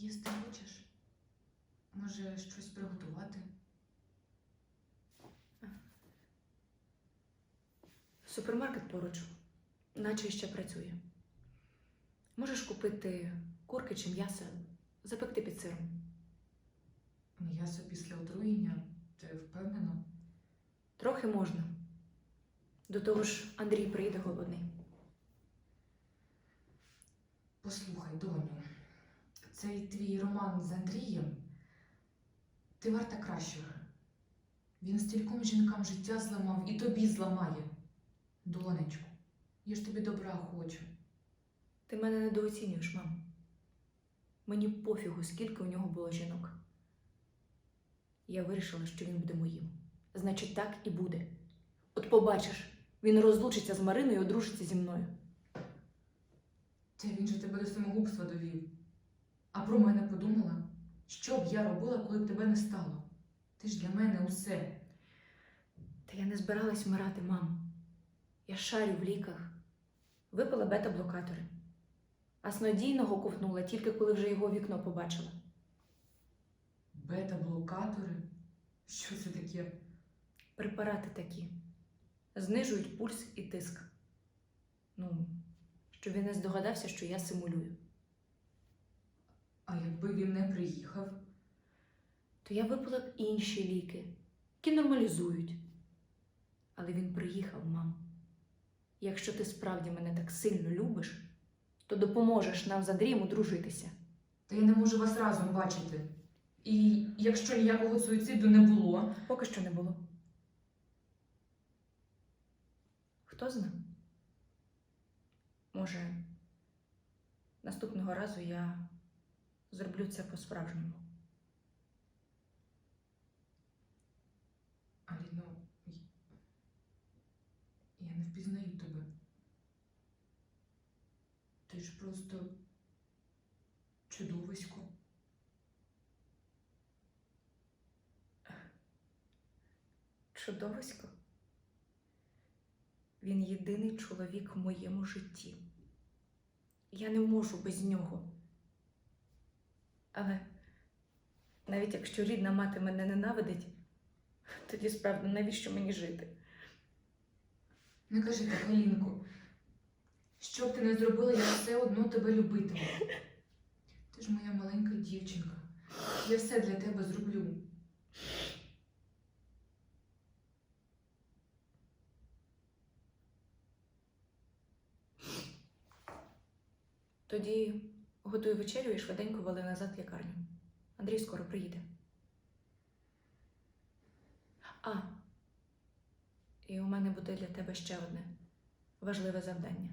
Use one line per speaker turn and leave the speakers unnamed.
Їсти хочеш? Може, щось приготувати?
Супермаркет поруч, наче ще працює. Можеш купити курки чи м'ясо, запекти під сиром.
М'ясо після отруєння? Ти впевнена?
Трохи можна. До того ж, Андрій приїде голодний.
Послухай, доню, цей твій роман з Андрієм, ти варта кращого. Він стільком жінкам життя зламав і тобі зламає. Донечку, я ж тобі добра хочу.
Ти мене недооцінюєш, мам. Мені пофігу, скільки у нього було жінок. Я вирішила, що він буде моїм. Значить, так і буде. От побачиш, він розлучиться з Мариною і одружиться зі мною.
Та він же тебе до самогубства довів. А про мене подумала, що б я робила, коли б тебе не стало? Ти ж для мене усе.
Та я не збиралась вмирати, мам. Я шарю в ліках. Випила бета-блокатори. А снодійного ковтнула тільки коли вже його вікно побачила.
Бета-блокатори? Що це таке?
Препарати такі. Знижують пульс і тиск. Ну, щоб він не здогадався, що я симулюю.
А якби він не приїхав?
То я випила б інші ліки, які нормалізують. Але він приїхав, мам. Якщо ти справді мене так сильно любиш, то допоможеш нам з Андрієм одружитися.
Та я не можу вас разом бачити. І якщо ніякого суїциду не було,
Поки що не було. Хто зна? Може, наступного разу я зроблю це по-справжньому.
Аліно, я не впізнаю тебе. Ти ж просто чудовисько.
Чудовисько. Він єдиний чоловік в моєму житті. Я не можу без нього. Але навіть якщо рідна мати мене ненавидить, тоді справді навіщо мені жити?
Не кажи так, Алінко. Що б ти не зробила, я все одно тебе любитиму. Ти ж моя маленька дівчинка. Я все для тебе зроблю.
Тоді готуй вечерю і швиденько вали назад в лікарню. Андрій скоро приїде. А, і у мене буде для тебе ще одне важливе завдання.